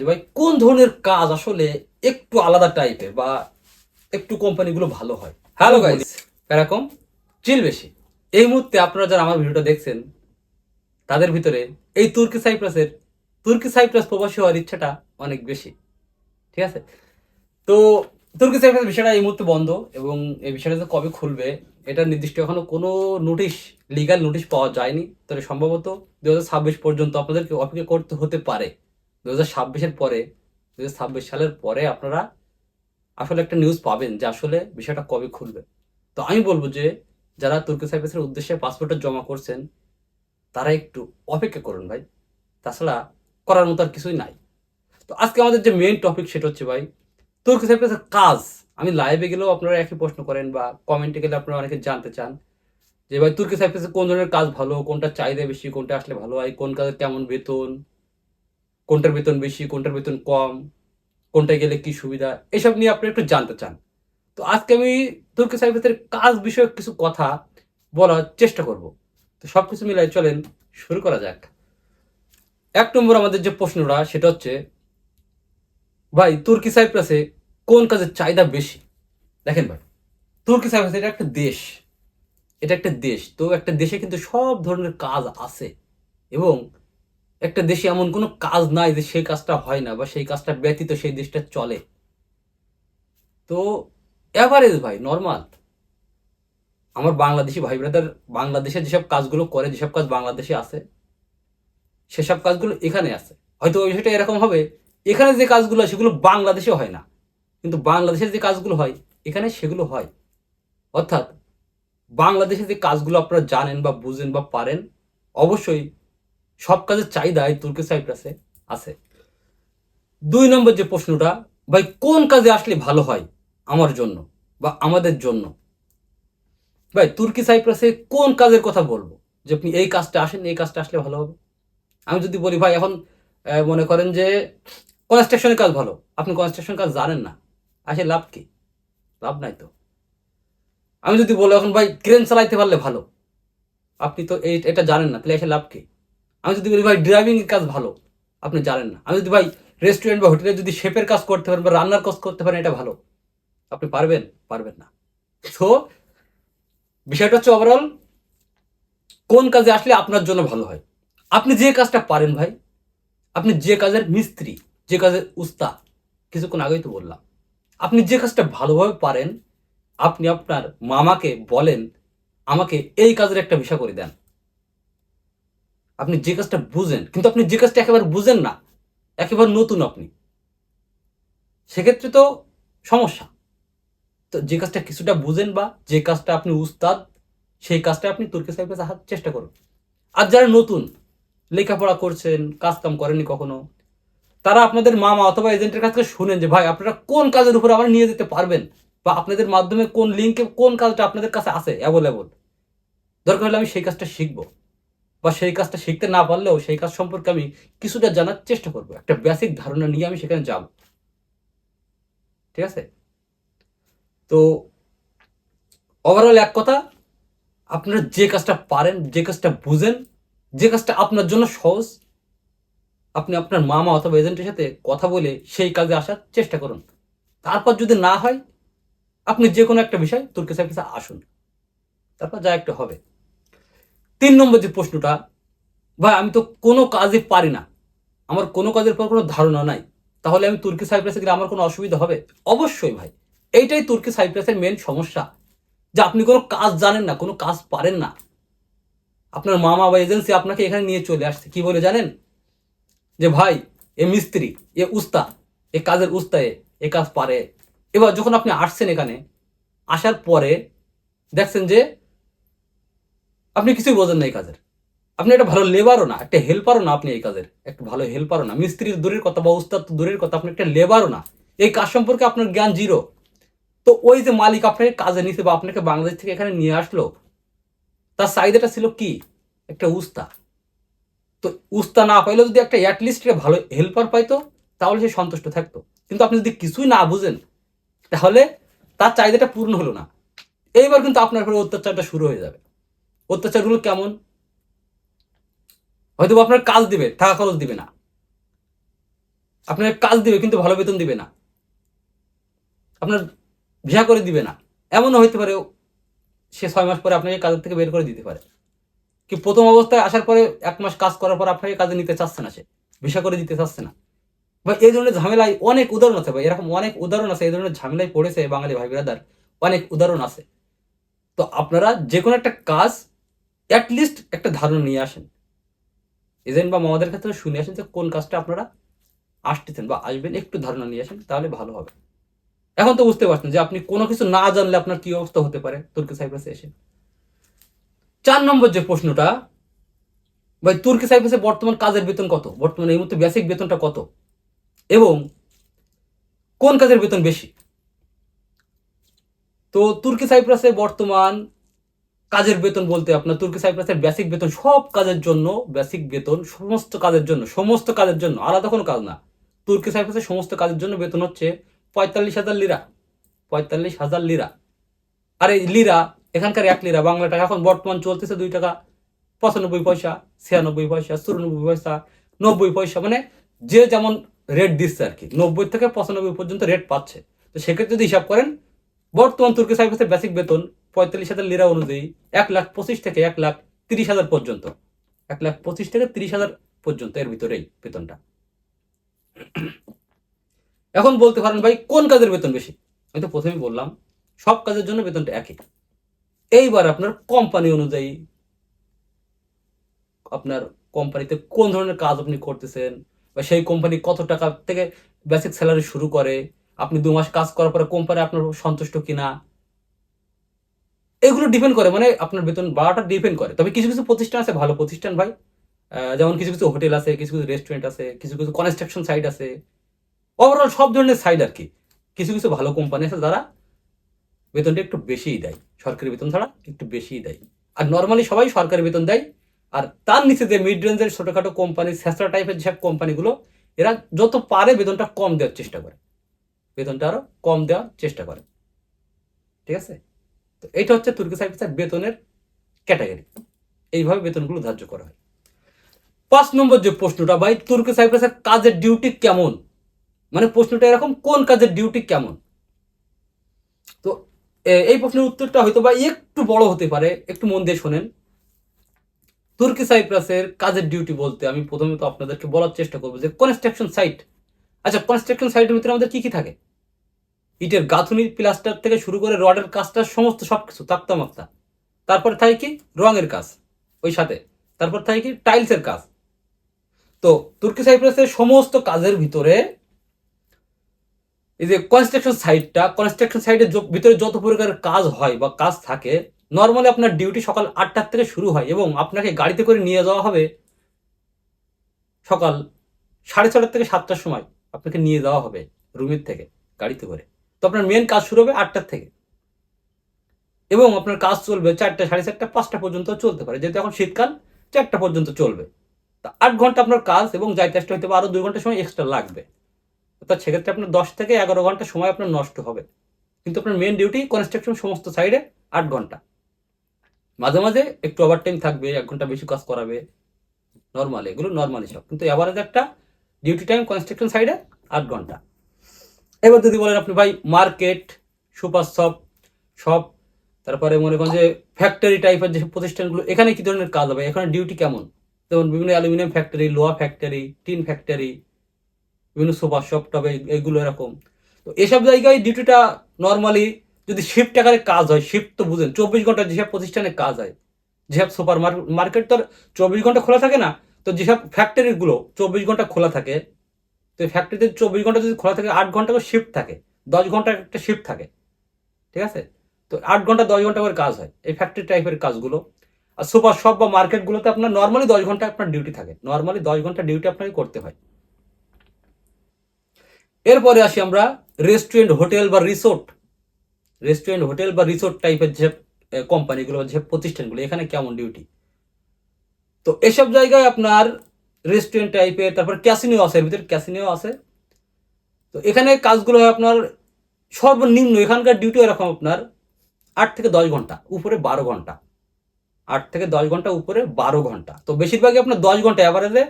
যে ভাই কোন ধরনের কাজ আসলে একটু আলাদা টাইপের বা একটু কোম্পানিগুলো ভালো হয়? হ্যালো গাইস এরকম? চিল বেশি। এই মুহূর্তে আপনারা যারা আমার ভিডিওটা দেখছেন তাদের ভিতরে এই তুর্কি সাইপ্রাসের তুর্কি সাইপ্রাস প্রবাসী হওয়ার ইচ্ছাটা অনেক বেশি। ঠিক আছে? তো তুর্কি সাইপ্রাস বিষয়টা এই মুহূর্তে বন্ধ এবং এই বিষয়টা যে কবে খুলবে এটা নির্দিষ্ট এখনও কোনো নোটিশ লিগাল নোটিশ পাওয়া যায়নি। তবে সম্ভবত দুই হাজার ছাব্বিশ পর্যন্ত আপনাদেরকে অপেক্ষা করতে হতে পারে। দু হাজার ছাব্বিশের পরে দু হাজার ছাব্বিশ সালের পরে আপনারা আসলে একটা নিউজ পাবেন যে আসলে বিষয়টা কবে খুলবে। তো আমি বলব যে, যারা তুর্কি সাইপ্রাসের উদ্দেশ্যে পাসপোর্টটা জমা করছেন, তারা একটু অপেক্ষা করুন ভাই। তাছাড়া করার মতো আর কিছুই নাই। তো আজকে আমাদের যে মেইন টপিক সেটা হচ্ছে ভাই, তুর্কি সাইপ্রাসের কাজ। আমি লাইভে গেলেও আপনারা একই প্রশ্ন করেন বা কমেন্টে গেলে আপনারা অনেকে জানতে চান যে ভাই তুর্কি সাইপ্রাসে কোন ধরনের কাজ ভালো, কোনটা চাহিদা বেশি, কোনটা আসলে ভালো হয়, কোন কাজে কেমন বেতন কোনটার বেতন বেশি, কোনটার বেতন কম, কোনটায় গেলে কি সুবিধা, এসব নিয়ে আপনি একটু জানতে চান। তো আজকে আমি তুর্কি সাইপ্রাসের কাজ বিষয়ক কিছু কথা বলার চেষ্টা করব। তো সব কিছু মিলাই চলেন, শুরু করা যাক। এক নম্বর আমাদের যে প্রশ্নটা, সেটা হচ্ছে, ভাই, তুর্কি সাইপ্রাসে কোন কাজের চাহিদা বেশি? দেখেন ভাই, তুর্কি সাইপ্রাস এটা একটা দেশ। এটা একটা দেশ, তো একটা দেশে কিন্তু সব ধরনের কাজ আছে। এবং একটা দেশে এমন কোনো কাজ নাই যে সেই কাজটা হয় না বা সেই কাজটা ব্যতীত সেই দেশটা চলে। তো অ্যাভারেজ ভাই নর্মাল আমার বাংলাদেশি ভাই ব্রাদার বাংলাদেশে যেসব কাজগুলো করে, যেসব কাজ বাংলাদেশে আছে, সেসব কাজগুলো এখানে আছে। হয়তো ওই বিষয়টা এরকম হবে, এখানে যে কাজগুলো হয় সেগুলো বাংলাদেশে হয় না। কিন্তু বাংলাদেশের যে কাজগুলো হয়, এখানে সেগুলো হয়। অর্থাৎ বাংলাদেশে যে কাজগুলো আপনারা জানেন বা বুঝেন বা পারেন, অবশ্যই সব কাজের চাহিদা এই তুর্কি সাইপ্রাসে আছে। দুই নম্বর যে প্রশ্নটা, ভাই, কোন কাজে আসলে ভালো হয় আমার জন্য বা আমাদের জন্য? ভাই, তুর্কি সাইপ্রাসে কোন কাজের কথা বলব? যে আপনি এই কাজটা আসেন এই কাজটা আসলে ভালো হবে। আমি যদি বলি, ভাই, এখন মনে করেন যে কনস্ট্রাকশনের কাজ ভালো। আপনি কনস্ট্রাকশন কাজ জানেন না। আসে লাভ কি? লাভ নাই তো। আমি যদি বলি, এখন ভাই ক্রেন চালাইতে পারলে ভালো। আপনি তো এটা জানেন না, তাহলে এসে লাভ কি? আমি যদি বলি, ভাই ড্রাইভিং কাজ ভালো। আপনি জানেন না। আমি যদি, ভাই রেস্টুরেন্ট বা হোটেলে যদি শেফের কাজ করতে পারেন বা রান্নার কাজ করতে পারেন, এটা ভালো। আপনি পারবেন? পারবেন না। সো বিষয়টা হচ্ছে ওভারঅল কোন কাজে আসলে আপনার জন্য ভালো হয়? আপনি যে কাজটা পারেন, ভাই, আপনি যে কাজের মিস্ত্রি, যে কাজের উস্তা কিছুক্ষণ আগেই তো বললাম, আপনি যে কাজটা ভালোভাবে পারেন, আপনি আপনার মামাকে বলেন, আমাকে এই কাজের একটা ভিসা করে দেন। আপনি যে কাজটা বুঝেন, কিন্তু আপনি যে কাজটা একেবারে বুঝেন না, একেবারে নতুন আপনি, সেক্ষেত্রে তো সমস্যা। তো যে কাজটা কিছুটা বুঝেন বা যে কাজটা আপনি উস্তাদ, সেই কাজটা আপনি তুর্কি সাহেবের কাছে চেষ্টা করুন। আর যারা নতুন, লেখাপড়া করছেন, কাজ কাম করেননি কখনো, তারা আপনাদের মামা অথবা এজেন্টের কাছ থেকে শুনেন যে, ভাই, আপনারা কোন কাজের উপর আবার নিয়ে যেতে পারবেন? বা আপনাদের মাধ্যমে কোন লিঙ্কে কোন কাজটা আপনাদের কাছে আছে অ্যাভেলেবল দরকার হলে আমি সেই কাজটা শিখব। বা সেই কাজটা শিখতে না পারলেও সেই কাজ সম্পর্কে আমি কিছুটা জানার চেষ্টা করব। একটা বেসিক ধারণা নিয়ে আমি সেখানে যাব। ঠিক আছে? তো ওভারঅল এক কথা, আপনারা যে কাজটা পারেন, যে কাজটা বুঝেন, যে কাজটা আপনার জন্য সহজ, আপনি আপনার মামা অথবা এজেন্টের সাথে কথা বলে সেই কাজে আসার চেষ্টা করুন। তারপর যদি না হয়, আপনি যে কোনো একটা বিষয় তুর্কি কাছে আসুন। তারপর যা একটা হবে। তিন নম্বর যে প্রশ্নটা, ভাই, আমি তো কোনো কাজই পারি না। আমার কোনো কাজের পর কোনো ধারণা নাই। তাহলে আমি তুর্কি সাইপ্রাসে গেলে আমার কোনো অসুবিধা হবে? অবশ্যই ভাই। এইটাই তুর্কি সাইপ্রাসের মেন সমস্যা। যে আপনি কোনো কাজ জানেন না, কোনো কাজ পারেন না। আপনার মামা বা এজেন্সি আপনাকে এখানে নিয়ে চলে আসছে। কি বলে জানেন? যে ভাই, এ মিস্ত্রি, এ উস্তা এ কাজের উস্তা এ কাজ পারে। এবার যখন আপনি আসছেন এখানে, আসার পরে দেখছেন যে আপনি কিছুই বোঝেন না এই কাজের। আপনি একটা ভালো লেবারও না, একটা হেল্পারও না আপনি এই কাজের। একটা ভালো হেল্পারও না। মিস্ত্রির দূরের কথা বা উস্তাদ দূরের কথা, আপনি একটা লেবারও না। এই কাজ সম্পর্কে আপনার জ্ঞান জিরো তো ওই যে মালিক আপনাকে কাজে নিছে বা আপনাকে বাংলাদেশ থেকে এখানে নিয়ে আসলো, তার চাহিদাটা ছিল কি? একটা উস্তা। তো উস্তা না পাইলেও যদি একটা অ্যাটলিস্ট একটা ভালো হেল্পার পাইতো, তাহলে সে সন্তুষ্ট থাকতো। কিন্তু আপনি যদি কিছুই না বুঝেন, তাহলে তার চাহিদাটা পূর্ণ হলো না। এইবার কিন্তু আপনার উপরে অত্যাচারটা শুরু হয়ে যাবে। অত্যাচারগুলো কেমন? হয়তো আপনার কাজ দিবে, টাকা খরচ দিবে না। আপনাকে কাজ দিবে কিন্তু ভালো বেতন দিবে না। আপনার ভিসা করে দিবে না। এমনও হইতে পারে সে ছয় মাস পরে আপনাকে কাজের থেকে বের করে দিতে পারে। কি প্রথম অবস্থায় আসার পরে এক মাস কাজ করার পর আপনাকে কাজে নিতে চাচ্ছে না সে, ভিসা করে দিতে চাচ্ছে না। বা এই ধরনের ঝামেলায় অনেক উদাহরণ আছে ভাই, এরকম অনেক উদাহরণ আছে, এই ধরনের ঝামেলায় পড়েছে বাঙালি ভাই বিরাদার অনেক উদাহরণ আছে। তো আপনারা যে কোনো একটা কাজ অ্যাটলিস্ট একটা ধারণা নিয়ে আসেন। এজেন্ট বা মামাদের ক্ষেত্রে শুনে আসেন যে কোন কাজটা আপনারা আসতেছেন বা আসবেন, একটু ধারণা নিয়ে আসেন, তাহলে ভালো হবে। এখন তো বুঝতে পারছেন যে আপনি কোনো কিছু না জানলে আপনার কি অবস্থা হতে পারে? তুর্কি সাইপ্রাসে এসে। চার নম্বর যে প্রশ্নটা, ভাই, তুর্কি সাইপ্রাসে বর্তমান কাজের বেতন কত? বর্তমানে এই মুহূর্তে বেসিক বেতনটা কত? এবং কোন কাজের বেতন বেশি? তো তুর্কি সাইপ্রাসে বর্তমান কাজের বেতন বলতে আপনার তুর্কি সাইপ্রাসের বেসিক বেতন, সব কাজের জন্য বেসিক বেতন সমস্ত কাজের জন্য, সমস্ত কাজের জন্য, আলাদা কোনো কাজ না। তুর্কি সাইপ্রাসের সমস্ত কাজের জন্য বেতন হচ্ছে পঁয়তাল্লিশ হাজার লিরা পঁয়তাল্লিশ হাজার লিরা আর এই লিরা এখানকার এক লিরা বাংলা টাকা। এখন বর্তমান চলতেছে দুই টাকা, পঁচানব্বই পয়সা, ছিয়ানব্বই পয়সা, চুরানব্বই পয়সা, নব্বই পয়সা মানে যে যেমন রেট দিচ্ছে আর কি, নব্বই থেকে পঁচানব্বই পর্যন্ত রেট পাচ্ছে। তো সেক্ষেত্রে যদি হিসাব করেন, বর্তমান তুর্কি সাইপ্রাসের বেসিক বেতন পঁয়তাল্লিশ হাজার লিরা অনুযায়ী এক লাখ পঁচিশ থেকে এক লাখ তিরিশ হাজার পর্যন্ত। এক লাখ পঁচিশ থেকে তিরিশ হাজার পর্যন্ত এর ভিতরেই বেতনটা। এখন বলতে পারেন ভাই, কোন কাজের বেতন বেশি? আমি তো প্রথমেই বললাম, সব কাজের জন্য বেতনটা একই। এইবার আপনার কোম্পানি অনুযায়ী আপনার কোম্পানিতে কোন ধরনের কাজ আপনি করতেছেন বা সেই কোম্পানি কত টাকা থেকে বেসিক স্যালারি শুরু করে, আপনি দু মাস কাজ করার পরে কোম্পানি আপনার সন্তুষ্ট কিনা এগুলো ডিপেন্ড করে মানে আপনার বেতন বাড়াটা ডিপেন্ড করে। তবে কিছু কিছু প্রতিষ্ঠান আছে, ভালো প্রতিষ্ঠান ভাই। যেমন কিছু কিছু হোটেল আছে, কিছু কিছু রেস্টুরেন্ট আছে, কিছু কিছু কনস্ট্রাকশন সাইট আছে। ওভারঅল সব ধরনের সাইড আর কি। কিছু কিছু ভালো কোম্পানি আছে যারা বেতনটা একটু বেশিই দেয়। সরকারি বেতন ছাড়া একটু বেশিই দেয়। আর নর্মালি সবাই সরকারি বেতন দেয়। আর তার নিচে যে মিড রেঞ্জের ছোটোখাটো কোম্পানি স্যাঁচড়া টাইপের যেসব কোম্পানিগুলো এরা যত পারে বেতনটা কম দেওয়ার চেষ্টা করে। বেতনটা আরও কম দেওয়ার চেষ্টা করে। ঠিক আছে? তো এইটা হচ্ছে তুর্কি সাইপ্রাসের বেতনের ক্যাটাগরি। এইভাবে বেতনগুলো ধার্য করা হয়। পাঁচ নম্বর যে প্রশ্নটা, ভাই তুর্কি সাইপ্রাসের কাজের ডিউটি কেমন? মানে প্রশ্নটা এরকম, কোন কাজের ডিউটি কেমন? তো এই প্রশ্নের উত্তরটা হয়তো বা একটু বড় হতে পারে, একটু মন দিয়ে শোনেন। তুর্কি সাইপ্রাসের কাজের ডিউটি বলতে আমি প্রথমে তো আপনাদেরকে বলার চেষ্টা করব যে কনস্ট্রাকশন সাইট আচ্ছা কনস্ট্রাকশন সাইটের ভিতরে আমাদের কি কি থাকে? ইটের গাঁথুনি প্লাস্টার থেকে শুরু করে রডের কাজটা সমস্ত সব কিছু তাক্তা মাক্তা তারপরে থাকে কি? রঙের কাজ ওই সাথে। তারপর থাকে কি? টাইলসের কাজ। তো তুর্কি সাইপ্রাসের সমস্ত কাজের ভিতরে এই যে কনস্ট্রাকশন সাইটটা কনস্ট্রাকশন সাইটের ভিতরে যত প্রকারের কাজ হয় বা কাজ থাকে নর্মালি আপনার ডিউটি সকাল আটটার থেকে শুরু হয় এবং আপনাকে গাড়িতে করে নিয়ে যাওয়া হবে সকাল সাড়ে ছটার থেকে সাতটার সময় আপনাকে নিয়ে যাওয়া হবে রুমের থেকে গাড়িতে করে। তো আপনার মেন কাজ শুরু হবে আটটার থেকে। এবং আপনার কাজ চলবে চারটা, সাড়ে চারটা, পাঁচটা পর্যন্ত চলতে পারে। যেহেতু এখন শীতকাল, চারটা পর্যন্ত চলবে। তা আট ঘণ্টা আপনার কাজ এবং যাইতে আসতে হয়তো আরও আরও দুই ঘণ্টা সময় এক্সট্রা লাগবে। অর্থাৎ সেক্ষেত্রে আপনার দশ থেকে এগারো ঘণ্টা সময় আপনার নষ্ট হবে। কিন্তু আপনার মেন ডিউটি কনস্ট্রাকশন সমস্ত সাইডে আট ঘণ্টা। মাঝে মাঝে একটু ওভার টাইম থাকবে, এক ঘণ্টা বেশি কাজ করাবে। নর্মাল এগুলো নর্মালি সব কিন্তু এভারেজ একটা ডিউটি টাইম কনস্ট্রাকশন সাইডে আট ঘণ্টা। এবার যদি বলেন আপনি ভাই মার্কেট সুপার শপ শপ তারপরে মনে করেন যে ফ্যাক্টরি টাইপের যে প্রতিষ্ঠানগুলো, এখানে কি ধরনের কাজ হবে? এখানে ডিউটি কেমন? যেমন বিভিন্ন অ্যালুমিনিয়াম ফ্যাক্টরি লোহা ফ্যাক্টরি টিন ফ্যাক্টরি বিভিন্ন সুপার শপ টবে এগুলো এরকম। তো এসব জায়গায় ডিউটিটা নর্মালি যদি শিফট আকারে কাজ হয় শিফট তো বুঝেন, চব্বিশ ঘণ্টা যেসব প্রতিষ্ঠানে কাজ হয়, যেসব সুপার মার্কেট তো আর চব্বিশ ঘণ্টা খোলা থাকে না, তো যেসব ফ্যাক্টরিগুলো চব্বিশ ঘণ্টা খোলা থাকে তো ফ্যাক্টরিতে চব্বিশ ঘণ্টা যদি খোলা থাকে, আট ঘণ্টা করে শিফট থাকে। দশ ঘণ্টা একটা শিফট থাকে। ঠিক আছে? তো আট ঘণ্টা, দশ ঘণ্টা করে কাজ হয় এই ফ্যাক্টরি টাইপের কাজগুলো। আর সুপার শপ বা মার্কেটগুলোতে আপনার নর্মালি দশ ঘণ্টা আপনার ডিউটি থাকে। নর্মালি দশ ঘণ্টা ডিউটি আপনাকে করতে হয়। এরপরে আসি আমরা রেস্টুরেন্ট হোটেল বা রিসোর্ট রেস্টুরেন্ট হোটেল বা রিসোর্ট টাইপের যে কোম্পানিগুলো যে প্রতিষ্ঠানগুলো, এখানে কেমন ডিউটি তো এসব জায়গায় আপনার রেস্টুরেন্ট টাইপের তারপর ক্যাসিনো আছে, এর ভিতরে ক্যাসিনো আছে। তো এখানে কাজগুলো হয় আপনার সর্বনিম্ন, এখানকার ডিউটি এরকম আপনার আট থেকে দশ ঘণ্টা, উপরে বারো ঘণ্টা। আট থেকে দশ ঘণ্টা, উপরে বারো ঘণ্টা। তো বেশিরভাগই আপনার দশ ঘণ্টা অ্যাভারেজে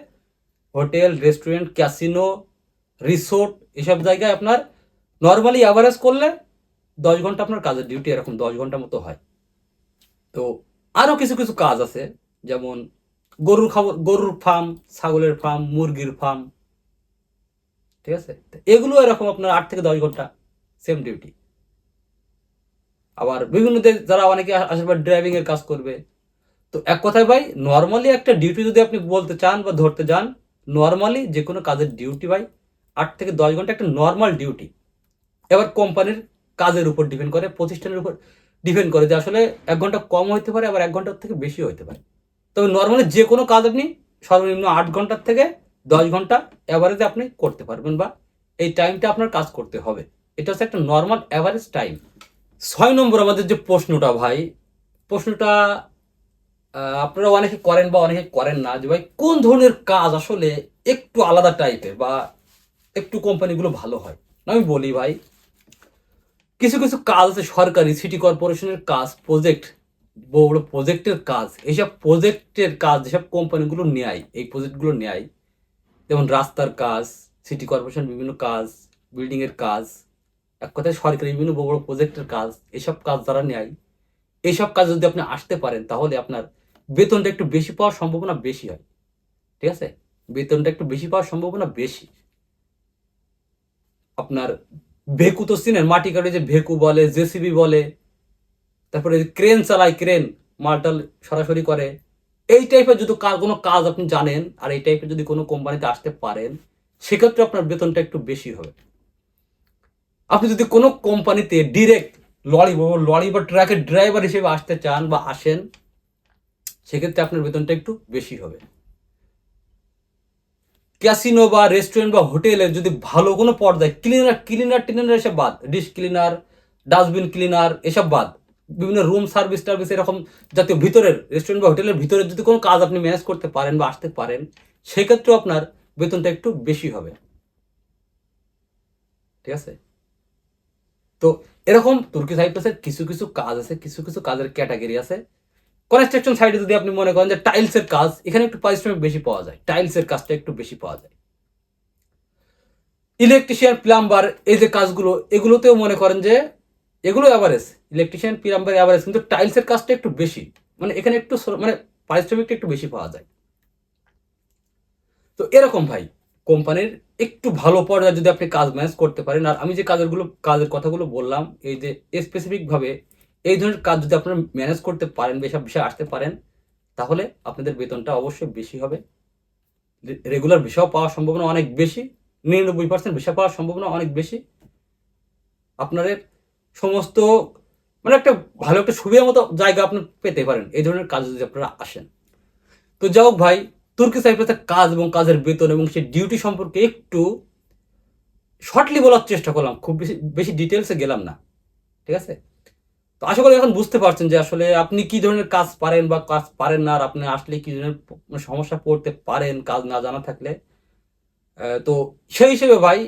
হোটেল, রেস্টুরেন্ট, ক্যাসিনো, রিসোর্ট, এসব জায়গায় আপনার নর্মালি অ্যাভারেজ করলে দশ ঘণ্টা আপনার কাজের ডিউটি এরকম দশ ঘণ্টা মতো হয়। তো আরও কিছু কিছু কাজ আছে, যেমন গরুর খাবার, গরুর ফার্ম ছাগলের ফার্ম মুরগির ফার্ম ঠিক আছে? এগুলো এরকম আপনার আট থেকে দশ ঘণ্টা সেম ডিউটি আবার বিভিন্ন দেশ, যারা অনেকে আসবে ড্রাইভিং এর কাজ করবে। তো এক কথায় ভাই নর্মালি একটা ডিউটি যদি আপনি বলতে চান বা ধরতে যান নর্মালি যে কোনো কাজের ডিউটি ভাই, আট থেকে দশ ঘণ্টা একটা নর্মাল ডিউটি এবার কোম্পানির কাজের উপর ডিপেন্ড করে, প্রতিষ্ঠানের উপর ডিপেন্ড করে যে আসলে এক ঘণ্টা কম হতে পারে, আবার এক ঘণ্টার থেকে বেশি হতে পারে। তবে নর্মালি যে কোনো কাজ আপনি সর্বনিম্ন আট ঘণ্টার থেকে দশ ঘণ্টা অ্যাভারেজে আপনি করতে পারবেন বা এই টাইমটা আপনার কাজ করতে হবে। এটা হচ্ছে একটা নর্মাল অ্যাভারেজ টাইম ছয় নম্বর আমাদের যে প্রশ্নটা ভাই, প্রশ্নটা আপনারা অনেকে করেন বা অনেকে করেন না যে ভাই, কোন ধরনের কাজ আসলে একটু আলাদা টাইপের বা একটু কোম্পানিগুলো ভালো হয়? আমি বলি ভাই, কিছু কিছু কাজ আছে সরকারি সিটি কর্পোরেশনের কাজ প্রজেক্ট বড় বড় প্রজেক্টের কাজ, এইসব প্রজেক্টের কাজ যেসব কোম্পানিগুলো নেয়, এই প্রজেক্টগুলো নেয়। যেমন রাস্তার কাজ সিটি কর্পোরেশন বিভিন্ন কাজ বিল্ডিং এর কাজ, এক কথায় সরকারি বিভিন্ন বড় বড় প্রজেক্টের কাজ, এইসব কাজ যারা নেয়, এইসব কাজ যদি আপনি আসতে পারেন, তাহলে আপনার বেতনটা একটু বেশি পাওয়ার সম্ভাবনা বেশি হয়। ঠিক আছে? বেতনটা একটু বেশি পাওয়ার সম্ভাবনা বেশি। আপনার ভেকু তো চিনেন, মাটি কাটে যে ভেকু বলে, জেসিবি বলে তারপরে ক্রেন চালায় ক্রেন মালটাল সরাসরি করে। এই টাইপের যদি কোনো কাজ আপনি জানেন, আর এই টাইপের যদি কোনো কোম্পানিতে আসতে পারেন, সেক্ষেত্রে আপনার বেতনটা একটু বেশি হবে। আপনি যদি কোনো কোম্পানিতে ডিরেক্ট লরি লরি বা ট্রাকের ড্রাইভার হিসেবে আসতে চান বা আসেন, সেক্ষেত্রে আপনার বেতনটা একটু বেশি হবে। ক্যাসিনো বা রেস্টুরেন্ট বা হোটেলে যদি ভালো কোনো পর্দায় ক্লিনার ক্লিনার টিলিনার এসব বাদ ডিশ ক্লিনার ডাস্টবিন ক্লিনার এসব বাদ বিভিন্ন রুম সার্ভিস টার্ভিস এরকম জাতীয় ভিতরের রেস্টুরেন্ট বা হোটেলের ভিতরে যদি কোনো কাজ আপনি ম্যানেজ করতে পারেন বা আসতে পারেন, সেক্ষেত্রেও আপনার বেতনটা একটু বেশি হবে। ঠিক আছে? তো এরকম তুর্কি সাইপ্রাসের কিছু কিছু কাজ আছে, কিছু কিছু কাজের ক্যাটাগরি আছে। কনস্ট্রাকশন সাইডে যদি আপনি মনে করেন যে টাইলসের কাজ, এখানে একটু পারিশ্রমিক বেশি পাওয়া যায় টাইলসের কাজটা একটু বেশি পাওয়া যায়। ইলেকট্রিশিয়ান প্লাম্বার এই যে কাজগুলো, এগুলোতেও মনে করেন যে এগুলো অ্যাভারেজ ইলেকট্রিশিয়ান প্লাম্বার অ্যাভারেজ কিন্তু টাইলসের কাজটা একটু বেশি। মানে এখানে একটু মানে পারিশ্রমিকটা একটু বেশি পাওয়া যায়। তো এরকম ভাই, কোম্পানির একটু ভালো পর্যায়ে যদি আপনি কাজ ম্যানেজ করতে পারেন, আর আমি যে কাজেরগুলো কাজের কথাগুলো বললাম, এই যে স্পেসিফিকভাবে এই ধরনের কাজ যদি আপনারা ম্যানেজ করতে পারেন বেসব বিষয়ে আসতে পারেন, তাহলে আপনাদের বেতনটা অবশ্যই বেশি হবে। রেগুলার ভিসাও পাওয়ার সম্ভাবনা অনেক বেশি, নিরানব্বই পার্সেন্ট ভিসা পাওয়ার সম্ভাবনা অনেক বেশি। আপনাদের সমস্ত মানে একটা ভালো একটা সুবিধা মতো জায়গা আপনি পেতে পারেন, এই ধরনের কাজ যদি আপনারা আসেন। তো যাই হোক ভাই, তুর্কি সাইপ্রাসের কাজ এবং কাজের বেতন এবং সেই ডিউটি সম্পর্কে একটু শর্টলি বলার চেষ্টা করলাম, খুব বেশি বেশি ডিটেলসে গেলাম না, ঠিক আছে? তো আশা করি এখন বুঝতে পারছেন যে আসলে আপনি কি ধরনের কাজ পারেন বা কাজ পারেন না আর আপনি আসলে কি ধরনের মানে সমস্যা পড়তে পারেন কাজ না জানা থাকলে। তো সেই হিসেবে ভাই,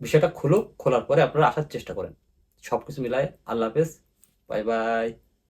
বিষয়টা খুলো, খোলার পরে আপনারা আসার চেষ্টা করেন। সব কিছু মিলায় আল্লাহ হাফেজ। Bye bye.